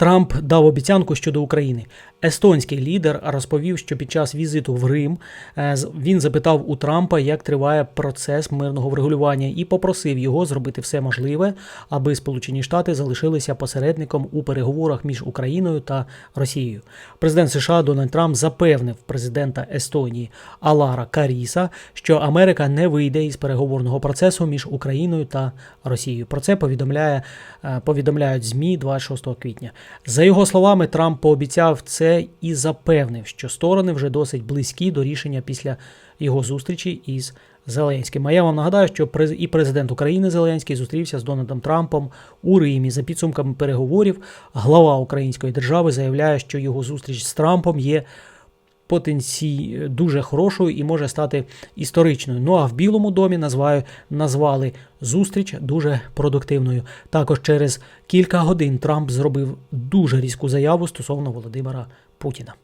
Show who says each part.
Speaker 1: Трамп дав обіцянку щодо України. Естонський лідер розповів, що під час візиту в Рим е, він запитав у Трампа, як триває процес мирного врегулювання, і попросив його зробити все можливе, аби Сполучені Штати залишилися посередником у переговорах між Україною та Росією. Президент США Дональд Трамп запевнив президента Естонії Алара Каріса, що Америка не вийде із переговорного процесу між Україною та Росією. Про це повідомляє е, повідомляють змі 26 квітня. За його словами, Трамп пообіцяв це і запевнив, що сторони вже досить близькі до рішення після його зустрічі із Зеленським. А я вам нагадаю, що і президент України Зеленський зустрівся з Дональдом Трампом у Римі. За підсумками переговорів, глава української держави заявляє, що його зустріч з Трампом є потенцій дуже хорошою і може стати історичною. Ну а в Білому домі назваю, назвали зустріч дуже продуктивною. Також через кілька годин Трамп зробив дуже різку заяву стосовно Володимира Путіна.